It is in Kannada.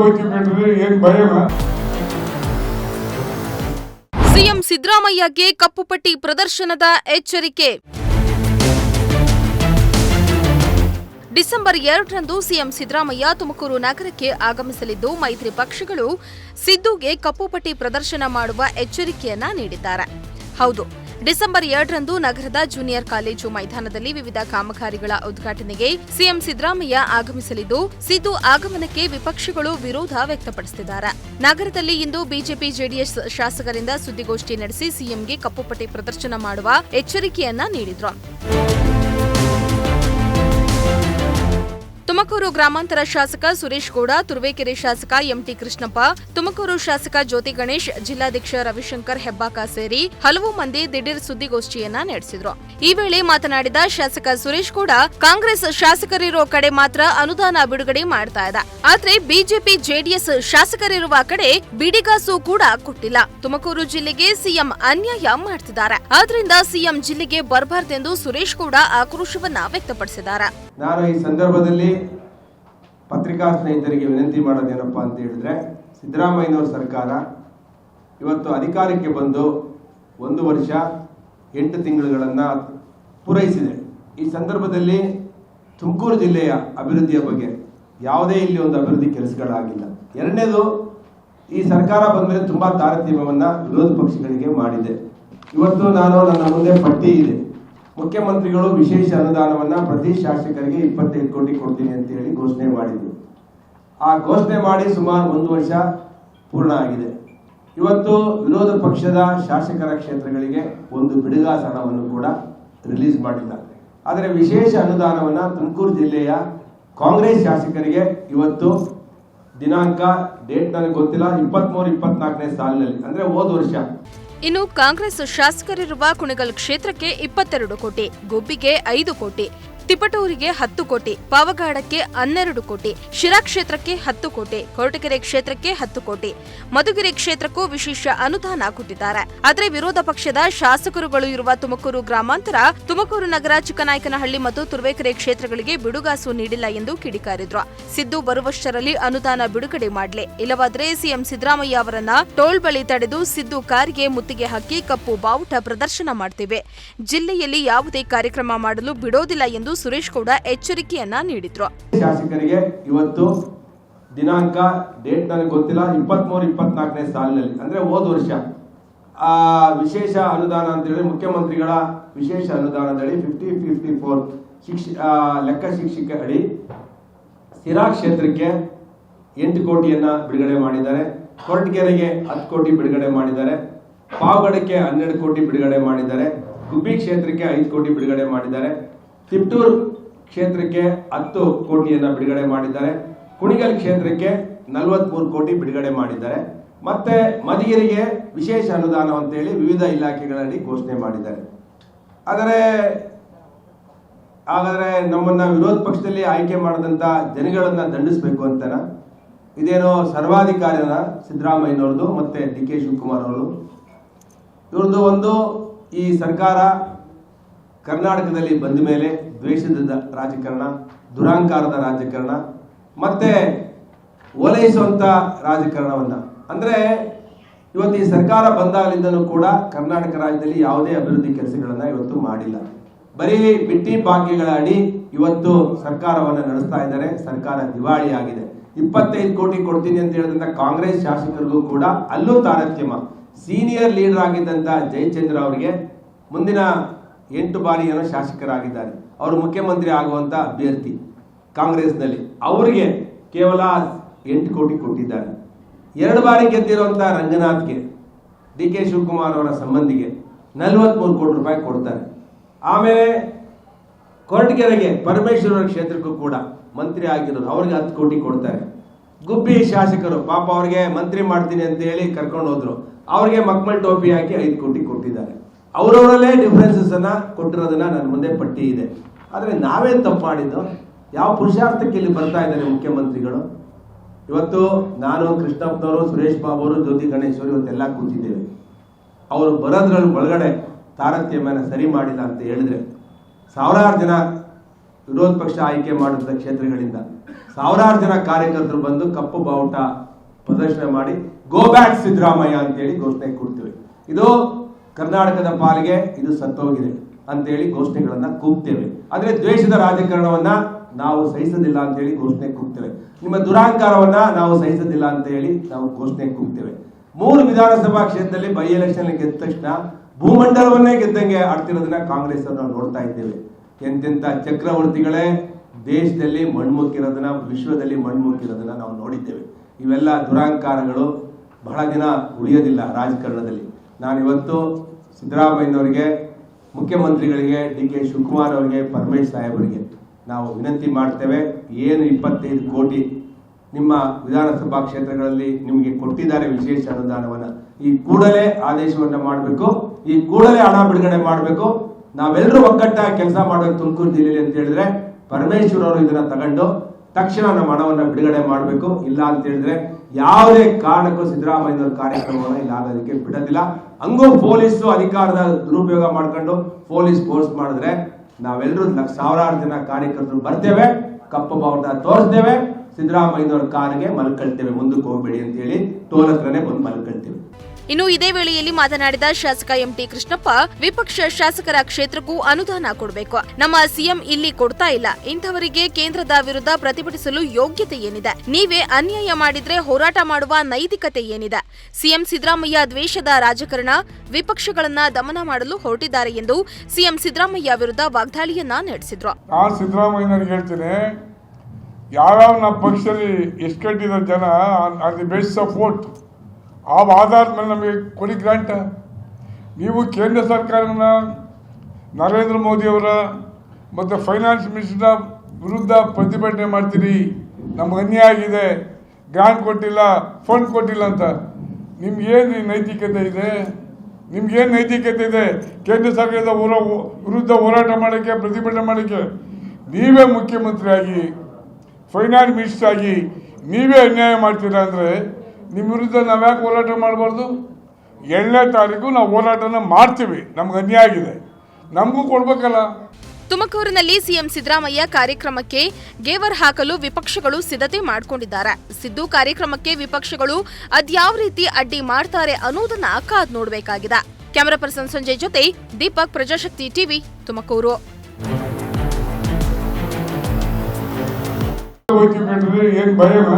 ಹೋಯ್ತು ಸಿಎಂ ಸಿದ್ದರಾಮಯ್ಯಗೆ ಕಪ್ಪುಪಟ್ಟಿ ಪ್ರದರ್ಶನದ ಎಚ್ಚರಿಕೆ. ಡಿಸೆಂಬರ್ ಎರಡರಂದು ಸಿಎಂ ಸಿದ್ದರಾಮಯ್ಯ ತುಮಕೂರು ನಗರಕ್ಕೆ ಆಗಮಿಸಲಿದ್ದು, ಮೈತ್ರಿ ಪಕ್ಷಗಳು ಸಿದ್ದುಗೆ ಕಪ್ಪುಪಟ್ಟಿ ಪ್ರದರ್ಶನ ಮಾಡುವ ಎಚ್ಚರಿಕೆಯನ್ನ ನೀಡಿದ್ದಾರೆ. ಹೌದು ಡಿಸೆಂಬರ್ ಎರಡರಂದು ನಗರದ ಜೂನಿಯರ್ ಕಾಲೇಜು ಮೈದಾನದಲ್ಲಿ ವಿವಿಧ ಕಾಮಗಾರಿಗಳ ಉದ್ಘಾಟನೆಗೆ ಸಿಎಂ ಸಿದ್ದರಾಮಯ್ಯ ಆಗಮಿಸಲಿದ್ದು, ಸಿದ್ದು ಆಗಮನಕ್ಕೆ ವಿಪಕ್ಷಗಳು ವಿರೋಧ ವ್ಯಕ್ತಪಡಿಸುತ್ತಿದ್ದಾರೆ. ನಗರದಲ್ಲಿ ಇಂದು ಬಿಜೆಪಿ ಜೆಡಿಎಸ್ ಶಾಸಕರಿಂದ ಸುದ್ದಿಗೋಷ್ಠಿ ನಡೆಸಿ ಸಿಎಂಗೆ ಕಪ್ಪುಪಟ್ಟಿ ಪ್ರದರ್ಶನ ಮಾಡುವ ಎಚ್ಚರಿಕೆಯನ್ನ ನೀಡಿದ್ರು. ತುಮಕೂರು ಗ್ರಾಮಾಂತರ ಶಾಸಕ ಸುರೇಶ್ ಗೌಡ, ತುರುವೇಕೆರೆ ಶಾಸಕ ಎಂಟಿ ಕೃಷ್ಣಪ್ಪ, ತುಮಕೂರು ಶಾಸಕ ಜ್ಯೋತಿ ಗಣೇಶ್, ಜಿಲ್ಲಾಧ್ಯಕ್ಷ ರವಿಶಂಕರ್ ಹೆಬ್ಬಾಕ ಸೇರಿ ಹಲವು ಮಂದಿ ದಿಢೀರ್ ಸುದ್ದಿಗೋಷ್ಠಿಯನ್ನ ನಡೆಸಿದ್ರು. ಈ ವೇಳೆ ಮಾತನಾಡಿದ ಶಾಸಕ ಸುರೇಶ್ ಗೌಡ, ಕಾಂಗ್ರೆಸ್ ಶಾಸಕರಿರೋ ಕಡೆ ಮಾತ್ರ ಅನುದಾನ ಬಿಡುಗಡೆ ಮಾಡ್ತಾ ಇದೆ. ಆದ್ರೆ ಬಿಜೆಪಿ, ಜೆಡಿಎಸ್ ಶಾಸಕರಿರುವ ಕಡೆ ಬಿಡಿಗಾಸು ಕೂಡ ಕೊಟ್ಟಿಲ್ಲ. ತುಮಕೂರು ಜಿಲ್ಲೆಗೆ ಸಿಎಂ ಅನ್ಯಾಯ ಮಾಡ್ತಿದ್ದಾರೆ. ಆದ್ರಿಂದ ಸಿಎಂ ಜಿಲ್ಲೆಗೆ ಬರಬಾರ್ದೆಂದು ಸುರೇಶ್ ಗೌಡ ಆಕ್ರೋಶವನ್ನ ವ್ಯಕ್ತಪಡಿಸಿದ್ದಾರೆ. ನಾನು ಈ ಸಂದರ್ಭದಲ್ಲಿ ಪತ್ರಿಕಾ ಸ್ನೇಹಿತರಿಗೆ ವಿನಂತಿ ಮಾಡೋದೇನಪ್ಪ ಅಂತ ಹೇಳಿದ್ರೆ, ಸಿದ್ದರಾಮಯ್ಯನವ್ರ ಸರ್ಕಾರ ಇವತ್ತು ಅಧಿಕಾರಕ್ಕೆ ಬಂದು ಒಂದು ವರ್ಷ, ಎಂಟು ತಿಂಗಳುಗಳನ್ನು ಪೂರೈಸಿದೆ. ಈ ಸಂದರ್ಭದಲ್ಲಿ ತುಮಕೂರು ಜಿಲ್ಲೆಯ ಅಭಿವೃದ್ಧಿಯ ಬಗ್ಗೆ ಯಾವುದೇ ಇಲ್ಲಿ ಒಂದು ಅಭಿವೃದ್ಧಿ ಕೆಲಸಗಳಾಗಿಲ್ಲ. ಎರಡನೇದು, ಈ ಸರ್ಕಾರ ಬಂದ ಮೇಲೆ ತುಂಬಾ ತಾರತಮ್ಯವನ್ನ ವಿರೋಧ ಪಕ್ಷಗಳಿಗೆ ಮಾಡಿದೆ. ಇವತ್ತು ನಾನು ನನ್ನ ಮುಂದೆ ಪಟ್ಟಿ ಇದೆ. ಮುಖ್ಯಮಂತ್ರಿಗಳು ವಿಶೇಷ ಅನುದಾನವನ್ನ ಪ್ರತಿ ಶಾಸಕರಿಗೆ ಇಪ್ಪತ್ತೈದು ಕೋಟಿ ಕೊಡ್ತೀನಿ ಅಂತ ಹೇಳಿ ಘೋಷಣೆ ಮಾಡಿದ್ರು. ಆ ಘೋಷಣೆ ಮಾಡಿ ಸುಮಾರು ಒಂದು ವರ್ಷ ಪೂರ್ಣ ಆಗಿದೆ. ಇವತ್ತು ವಿರೋಧ ಪಕ್ಷದ ಶಾಸಕರ ಕ್ಷೇತ್ರಗಳಿಗೆ ಒಂದು ಬಿಡುಗಾಸ ಹಣವನ್ನು ಕೂಡ ರಿಲೀಸ್ ಮಾಡಿಲ್ಲ. ಆದರೆ ವಿಶೇಷ ಅನುದಾನವನ್ನ ತುಮಕೂರು ಜಿಲ್ಲೆಯ ಕಾಂಗ್ರೆಸ್ ಶಾಸಕರಿಗೆ ಇವತ್ತು ದಿನಾಂಕ, ಡೇಟ್ ನನಗೆ ಗೊತ್ತಿಲ್ಲ, ಇಪ್ಪತ್ಮೂರು, ಇಪ್ಪತ್ನಾಲ್ಕನೇ ಸಾಲಿನಲ್ಲಿ, ಅಂದ್ರೆ ಹೋದ ವರ್ಷ. ಇನ್ನು ಕಾಂಗ್ರೆಸ್ ಶಾಸಕರಿರುವ ಕುಣಗಲ್ ಕ್ಷೇತ್ರಕ್ಕೆ ಇಪ್ಪತ್ತೆರಡು ಕೋಟಿ ಗುಬ್ಬಿಗೆ ಐದು ಕೋಟಿ. ತಿಪಟೂರಿಗೆ ಹತ್ತು ಕೋಟಿ, ಪಾವಗಾಡಕ್ಕೆ ಹನ್ನೆರಡು ಕೋಟಿ, ಶಿರಾ ಕ್ಷೇತ್ರಕ್ಕೆ ಹತ್ತು ಕೋಟಿ, ಕೊರಟಗೆರೆ ಕ್ಷೇತ್ರಕ್ಕೆ ಹತ್ತು ಕೋಟಿ. ಮಧುಗಿರಿ ಕ್ಷೇತ್ರಕ್ಕೂ ವಿಶೇಷ ಅನುದಾನ ಕೊಟ್ಟಿದ್ದಾರೆ. ಆದರೆ ವಿರೋಧ ಪಕ್ಷದ ಶಾಸಕರುಗಳು ಇರುವ ತುಮಕೂರು ಗ್ರಾಮಾಂತರ, ತುಮಕೂರು ನಗರ ಚಿಕ್ಕನಾಯಕನಹಳ್ಳಿ ಮತ್ತು ತುರುವೇಕೆರೆ ಕ್ಷೇತ್ರಗಳಿಗೆ ಬಿಡುಗಾಸು ನೀಡಿಲ್ಲ ಎಂದು ಕಿಡಿಕಾರಿದ್ರು. ಸಿದ್ದು ಬರುವಷ್ಟರಲ್ಲಿ ಅನುದಾನ ಬಿಡುಗಡೆ ಮಾಡಲಿ. ಇಲ್ಲವಾದರೆ ಸಿಎಂ ಸಿದ್ದರಾಮಯ್ಯ ಅವರನ್ನ ಟೋಲ್ ಬಳಿ ತಡೆದು ಸಿದ್ದು ಕಾರಿಗೆ ಮುತ್ತಿಗೆ ಹಾಕಿ ಕಪ್ಪು ಬಾವುಟ ಪ್ರದರ್ಶನ ಮಾಡ್ತೇವೆ. ಜಿಲ್ಲೆಯಲ್ಲಿ ಯಾವುದೇ ಕಾರ್ಯಕ್ರಮ ಮಾಡಲು ಬಿಡೋದಿಲ್ಲ ಎಂದು ಸುರೇಶ್ ಗೌಡ ಎಚ್ಚರಿಕೆಯನ್ನ ನೀಡಿದ್ರು. ಶಾಸಕರಿಗೆ ಇವತ್ತು ದಿನಾಂಕ ಡೇಟ್ ನನಗೆ ಗೊತ್ತಿಲ್ಲ, ಇಪ್ಪತ್ಮೂರು, ಇಪ್ಪತ್ನಾಲ್ಕನೇ ಸಾಲಿನಲ್ಲಿ. ಅಂದ್ರೆ ಹೋದ ವರ್ಷ. ಆ ವಿಶೇಷ ಅನುದಾನ ಅಂತ ಹೇಳಿ ಮುಖ್ಯಮಂತ್ರಿಗಳ ವಿಶೇಷ ಅನುದಾನದಡಿ ಫಿಫ್ಟಿ ಫಿಫ್ಟಿ ಫೋರ್ ಶಿಕ್ಷ ಲೆಕ್ಕ ಶಿಕ್ಷಕ ಅಡಿ ಸಿರಾ ಕ್ಷೇತ್ರಕ್ಕೆ ಎಂಟು ಕೋಟಿಯನ್ನ ಬಿಡುಗಡೆ ಮಾಡಿದ್ದಾರೆ. ಕೊರಟಗೆರೆಗೆ ಹತ್ತು ಕೋಟಿ ಬಿಡುಗಡೆ ಮಾಡಿದ್ದಾರೆ. ಪಾವಗಡಕ್ಕೆ ಹನ್ನೆರಡು ಕೋಟಿ ಬಿಡುಗಡೆ ಮಾಡಿದ್ದಾರೆ. ಗುಬ್ಬಿ ಕ್ಷೇತ್ರಕ್ಕೆ ಐದು ಕೋಟಿ ಬಿಡುಗಡೆ ಮಾಡಿದ್ದಾರೆ. ತಿಪ್ಟೂರು ಕ್ಷೇತ್ರಕ್ಕೆ ಹತ್ತು ಕೋಟಿಯನ್ನ ಬಿಡುಗಡೆ ಮಾಡಿದ್ದಾರೆ. ಕುಣಿಗಲ್ ಕ್ಷೇತ್ರಕ್ಕೆ ನಲವತ್ಮೂರು ಕೋಟಿ ಬಿಡುಗಡೆ ಮಾಡಿದ್ದಾರೆ. ಮತ್ತೆ ಮದಿಗಿರಿಗೆ ವಿಶೇಷ ಅನುದಾನ ಅಂತೇಳಿ ವಿವಿಧ ಇಲಾಖೆಗಳಲ್ಲಿ ಘೋಷಣೆ ಮಾಡಿದ್ದಾರೆ. ಆದರೆ, ಹಾಗಾದರೆ ನಮ್ಮನ್ನ ವಿರೋಧ ಪಕ್ಷದಲ್ಲಿ ಆಯ್ಕೆ ಮಾಡಿದಂತ ಜನಗಳನ್ನ ದಂಡಿಸಬೇಕು ಅಂತನ? ಇದೇನೋ ಸರ್ವಾಧಿಕಾರಿನ ಸಿದ್ದರಾಮಯ್ಯನವ್ರದ್ದು ಮತ್ತೆ ಡಿ ಕೆ ಶಿವಕುಮಾರ್ ಅವರು ಇವ್ರದ್ದು ಒಂದು ಈ ಸರ್ಕಾರ ಕರ್ನಾಟಕದಲ್ಲಿ ಬಂದ ಮೇಲೆ ದ್ವೇಷದ ರಾಜಕಾರಣ, ದುರಾಂಕಾರದ ರಾಜಕಾರಣ, ಮತ್ತೆ ಓಲೈಸುವಂತ ರಾಜಕಾರಣವನ್ನ. ಅಂದ್ರೆ ಇವತ್ತು ಈ ಸರ್ಕಾರ ಬಂದಾಗಲಿಂದನೂ ಕೂಡ ಕರ್ನಾಟಕ ರಾಜ್ಯದಲ್ಲಿ ಯಾವುದೇ ಅಭಿವೃದ್ಧಿ ಕೆಲಸಗಳನ್ನ ಇವತ್ತು ಮಾಡಿಲ್ಲ. ಬರೀ ಬಿಟ್ಟಿ ಭಾಗ್ಯಗಳ ಅಡಿ ಇವತ್ತು ಸರ್ಕಾರವನ್ನ ನಡೆಸ್ತಾ ಇದ್ದಾರೆ. ಸರ್ಕಾರ ದಿವಾಳಿ ಆಗಿದೆ. ಇಪ್ಪತ್ತೈದು ಕೋಟಿ ಕೊಡ್ತೀನಿ ಅಂತ ಹೇಳಿದಂತ ಕಾಂಗ್ರೆಸ್ ಶಾಸಕರಿಗೂ ಕೂಡ ಅಲ್ಲೂ ತಾರತಮ್ಯ. ಸೀನಿಯರ್ ಲೀಡರ್ ಆಗಿದ್ದಂತ ಜಯಚಂದ್ರ ಅವರಿಗೆ ಮುಂದಿನ ಎಂಟು ಬಾರಿ ಏನೋ ಶಾಸಕರಾಗಿದ್ದಾರೆ. ಅವರು ಮುಖ್ಯಮಂತ್ರಿ ಆಗುವಂತ ಅಭ್ಯರ್ಥಿ ಕಾಂಗ್ರೆಸ್ನಲ್ಲಿ. ಅವರಿಗೆ ಕೇವಲ ಎಂಟು ಕೋಟಿ ಕೊಟ್ಟಿದ್ದಾರೆ. ಎರಡು ಬಾರಿ ಗೆದ್ದಿರುವಂತ ರಂಗನಾಥ್ಗೆ ಡಿ ಕೆ ಶಿವಕುಮಾರ್ ಅವರ ಸಂಬಂಧಿಗೆ ನಲವತ್ಮೂರು ಕೋಟಿ ರೂಪಾಯಿ ಕೊಡ್ತಾರೆ. ಆಮೇಲೆ ಕೊರಟಗೆರೆಗೆ ಪರಮೇಶ್ವರ ಕ್ಷೇತ್ರಕ್ಕೂ ಕೂಡ ಮಂತ್ರಿ ಆಗಿರೋರು ಅವ್ರಿಗೆ ಹತ್ತು ಕೋಟಿ ಕೊಡ್ತಾರೆ. ಗುಬ್ಬಿ ಶಾಸಕರು, ಪಾಪ ಅವ್ರಿಗೆ ಮಂತ್ರಿ ಮಾಡ್ತೀನಿ ಅಂತ ಹೇಳಿ ಕರ್ಕೊಂಡು ಹೋದ್ರು. ಅವ್ರಿಗೆ ಮಕ್ಮಲ್ ಟೋಪಿ ಹಾಕಿ ಐದು ಕೋಟಿ ಕೊಟ್ಟಿದ್ದಾರೆ. ಅವರವರಲ್ಲೇ ಡಿಫ್ರೆನ್ಸಸ್ ಅನ್ನ ಕೊಟ್ಟಿರೋದನ್ನ ನನ್ನ ಮುಂದೆ ಪಟ್ಟಿ ಇದೆ. ಆದರೆ ನಾವೇನು ತಪ್ಪು ಮಾಡಿದ್ದು? ಯಾವ ಪುರುಷಾರ್ಥಕ್ಕೆ ಇಲ್ಲಿ ಬರ್ತಾ ಇದ್ದಾರೆ ಮುಖ್ಯಮಂತ್ರಿಗಳು? ಇವತ್ತು ನಾನು, ಕೃಷ್ಣಪ್ಪನವರು, ಸುರೇಶ್ ಬಾಬು ಅವರು ಜ್ಯೋತಿ ಗಣೇಶ್ ಅವರು ಇವತ್ತೆಲ್ಲ ಕೂತಿದ್ದೇವೆ. ಅವರು ಬರೋದ್ರಲ್ಲಿ ಒಳಗಡೆ ತಾರತಮ್ಯನ ಸರಿ ಮಾಡಿಲ್ಲ ಅಂತ ಹೇಳಿದ್ರೆ, ಸಾವಿರಾರು ಜನ ವಿರೋಧ ಪಕ್ಷ ಆಯ್ಕೆ ಮಾಡಿದ ಕ್ಷೇತ್ರಗಳಿಂದ ಸಾವಿರಾರು ಜನ ಕಾರ್ಯಕರ್ತರು ಬಂದು ಕಪ್ಪು ಬಾವುಟ ಪ್ರದರ್ಶನ ಮಾಡಿ ಗೋ ಬ್ಯಾಕ್ ಸಿದ್ದರಾಮಯ್ಯ ಅಂತೇಳಿ ಘೋಷಣೆ ಕೊಡ್ತೀವಿ. ಇದು ಕರ್ನಾಟಕದ ಪಾಲಿಗೆ ಇದು ಸತ್ತೋಗಿದೆ ಅಂತೇಳಿ ಘೋಷಣೆಗಳನ್ನ ಕೂಗ್ತೇವೆ. ಆದ್ರೆ ದ್ವೇಷದ ರಾಜಕಾರಣವನ್ನ ನಾವು ಸಹಿಸೋದಿಲ್ಲ ಅಂತೇಳಿ ಘೋಷಣೆ ಕೂಗ್ತೇವೆ. ನಿಮ್ಮ ದುರಾಂಕಾರವನ್ನ ನಾವು ಸಹಿಸೋದಿಲ್ಲ ಅಂತ ಹೇಳಿ ನಾವು ಘೋಷಣೆ ಕೂಗ್ತೇವೆ. ಮೂರು ವಿಧಾನಸಭಾ ಕ್ಷೇತ್ರದಲ್ಲಿ ಬೈ ಎಲೆಕ್ಷನ್ ಗೆದ್ದ ತಕ್ಷಣ ಭೂಮಂಡಲವನ್ನೇ ಗೆದ್ದಂಗೆ ಆಡ್ತಿರೋದನ್ನ ಕಾಂಗ್ರೆಸ್ ನಾವು ನೋಡ್ತಾ ಇದ್ದೇವೆ. ಎಂತೆಂತ ಚಕ್ರವರ್ತಿಗಳೇ ದೇಶದಲ್ಲಿ ಮಣ್ಮುಕ್ಕಿರೋದನ್ನ, ವಿಶ್ವದಲ್ಲಿ ಮಣ್ಮುಕ್ಕಿರೋದನ್ನ ನಾವು ನೋಡಿದ್ದೇವೆ. ಇವೆಲ್ಲ ದುರಾಂಕಾರಗಳು ಬಹಳ ದಿನ ಉಳಿಯೋದಿಲ್ಲ ರಾಜಕಾರಣದಲ್ಲಿ. ನಾನು ಇವತ್ತು ಸಿದ್ದರಾಮಯ್ಯನವರಿಗೆ, ಮುಖ್ಯಮಂತ್ರಿಗಳಿಗೆ ಡಿ ಕೆ ಶಿವಕುಮಾರ್ ಅವರಿಗೆ ಪರಮೇಶ್ ಸಾಹೇಬರಿಗೆ ನಾವು ವಿನಂತಿ ಮಾಡ್ತೇವೆ. ಏನು ಇಪ್ಪತ್ತೈದು ಕೋಟಿ ನಿಮ್ಮ ವಿಧಾನಸಭಾ ಕ್ಷೇತ್ರಗಳಲ್ಲಿ ನಿಮಗೆ ಕೊಟ್ಟಿದ್ದಾರೆ ವಿಶೇಷ ಅನುದಾನವನ್ನು, ಈ ಕೂಡಲೇ ಆದೇಶವನ್ನು ಮಾಡಬೇಕು. ಈ ಕೂಡಲೇ ಹಣ ಬಿಡುಗಡೆ ಮಾಡಬೇಕು. ನಾವೆಲ್ಲರೂ ಒಗ್ಗಟ್ಟಾಗಿ ಕೆಲಸ ಮಾಡಬೇಕು ತುಮಕೂರು ಜಿಲ್ಲೆಯಲ್ಲಿ ಅಂತ ಹೇಳಿದ್ರೆ ಪರಮೇಶ್ವರ್ ಅವರು ಇದನ್ನ ತಗೊಂಡು ತಕ್ಷಣ ನಮ್ಮ ಹಣವನ್ನು ಬಿಡುಗಡೆ ಮಾಡಬೇಕು. ಇಲ್ಲ ಅಂತ ಹೇಳಿದ್ರೆ ಯಾವುದೇ ಕಾರಣಕ್ಕೂ ಸಿದ್ದರಾಮಯ್ಯ ಕಾರ್ಯಕ್ರಮವನ್ನು ಇಲ್ಲಿ ಆಗೋದಕ್ಕೆ ಬಿಡೋದಿಲ್ಲ. ಹಂಗೂ ಪೊಲೀಸ್ ಅಧಿಕಾರದ ದುರುಪಯೋಗ ಮಾಡ್ಕೊಂಡು ಪೊಲೀಸ್ ಫೋರ್ಸ್ ಮಾಡಿದ್ರೆ ನಾವೆಲ್ಲರೂ ಲಕ್ಷ ಸಾವಿರಾರು ಜನ ಕಾರ್ಯಕರ್ತರು ಬರ್ತೇವೆ, ಕಪ್ಪು ಬಾವುಟ ತೋರಿಸ್ತೇವೆ ಸಿದ್ದರಾಮಯ್ಯವ್ರ ಕಾರಿಗೆ ಮಲ್ಕೊಳ್ತೇವೆ, ಮುಂದಕ್ಕೆ ಹೋಗ್ಬೇಡಿ ಅಂತ ಹೇಳಿ ಟೋಲ್ ಹತ್ರನೇ ಬಂದು ಮಲ್ಕೊಳ್ತೇವೆ. ಇನ್ನು ಇದೇ ವೇಳೆಯಲ್ಲಿ ಮಾತನಾಡಿದ ಶಾಸಕ ಎಂಟಿ ಕೃಷ್ಣಪ್ಪ, ವಿಪಕ್ಷ ಶಾಸಕರ ಕ್ಷೇತ್ರಕ್ಕೂ ಅನುದಾನ ಕೊಡಬೇಕು. ನಮ್ಮ ಸಿಎಂ ಇಲ್ಲಿ ಕೊಡ್ತಾ ಇಲ್ಲ. ಇಂಥವರಿಗೆ ಕೇಂದ್ರದ ವಿರುದ್ಧ ಪ್ರತಿಭಟಿಸಲು ಯೋಗ್ಯತೆ ಏನಿದೆ? ನೀವೇ ಅನ್ಯಾಯ ಮಾಡಿದ್ರೆ ಹೋರಾಟ ಮಾಡುವ ನೈತಿಕತೆ ಏನಿದೆ? ಸಿಎಂ ಸಿದ್ದರಾಮಯ್ಯ ದ್ವೇಷದ ರಾಜಕಾರಣ, ವಿಪಕ್ಷಗಳನ್ನ ದಮನ ಮಾಡಲು ಹೊರಟಿದ್ದಾರೆ ಎಂದು ಸಿಎಂ ಸಿದ್ದರಾಮಯ್ಯ ವಿರುದ್ಧ ವಾಗ್ದಾಳಿಯನ್ನ ನಡೆಸಿದ್ರು. ಯಾವ್ಯಾವ ನಮ್ಮ ಪಕ್ಷದಲ್ಲಿ ಎಷ್ಟು ಕಟ್ಟಿದ ಜನ ಆನ್ ದಿ ಬೇಸ್ ಆಫ್ ಆ ಆಧಾರದ ಮೇಲೆ ನಮಗೆ ಕೊಡಿ ಗ್ರಾಂಟ. ನೀವು ಕೇಂದ್ರ ಸರ್ಕಾರನ ನರೇಂದ್ರ ಮೋದಿಯವರ ಮತ್ತು ಫೈನಾನ್ಸ್ ಮಿನಿಸ್ಟರ್ನ ವಿರುದ್ಧ ಪ್ರತಿಭಟನೆ ಮಾಡ್ತೀರಿ. ನಮ್ಗೆ ಅನ್ಯಾಯ ಆಗಿದೆ ಗ್ರಾಂಟ್ ಕೊಟ್ಟಿಲ್ಲ ಫಂಡ್ ಕೊಟ್ಟಿಲ್ಲ ಅಂತ. ನಿಮ್ಗೇನು ನೈತಿಕತೆ ಇದೆ? ನಿಮ್ಗೇನು ನೈತಿಕತೆ ಇದೆ? ಕೇಂದ್ರ ಸರ್ಕಾರದ ಹೋರಾ, ವಿರುದ್ಧ ಹೋರಾಟ ಮಾಡೋಕ್ಕೆ, ಪ್ರತಿಭಟನೆ ಮಾಡೋಕ್ಕೆ. ನೀವೇ ಮುಖ್ಯಮಂತ್ರಿಯಾಗಿ ಫೈನಾನ್ಸ್ ಮಿನಿಸ್ಟರ್ ಆಗಿ ನೀವೇ ಅನ್ಯಾಯ ಮಾಡ್ತೀರಾ ಅಂದರೆ ನಿಮ್ಮ ವಿರುದ್ಧ ನಾವು ಯಾಕೆ ಹೋರಾಟ ಮಾಡಬಾರ್ದು? ಏಳನೇ ತಾರೀಕು ನಾವು ಹೋರಾಟನ ಮಾಡ್ತೀವಿ. ನಮ್ಗೆ ಅನ್ಯಾಯ ಆಗಿದೆ. ನಮಗೂ ಕೊಡ್ಬೇಕಲ್ಲ. ತುಮಕೂರಿನಲ್ಲಿ ಸಿಎಂ ಸಿದ್ದರಾಮಯ್ಯ ಕಾರ್ಯಕ್ರಮಕ್ಕೆ ಗೇವರ್ ಹಾಕಲು ವಿಪಕ್ಷಗಳು ಸಿದ್ಧತೆ ಮಾಡಿಕೊಂಡಿದ್ದಾರೆ. ಸಿದ್ದು ಕಾರ್ಯಕ್ರಮಕ್ಕೆ ವಿಪಕ್ಷಗಳು ಅದ್ಯಾವ ರೀತಿ ಅಡ್ಡಿ ಮಾಡ್ತಾರೆ ಅನ್ನೋದನ್ನ ಕಾದ್ ನೋಡಬೇಕಾಗಿದೆ. ಕ್ಯಾಮರಾ ಪರ್ಸನ್ ಸಂಜಯ್ ಜೊತೆ ದೀಪಕ್ ಪ್ರಜಾಶಕ್ತಿ ಟಿವಿ ತುಮಕೂರು. ಭಯನಾ?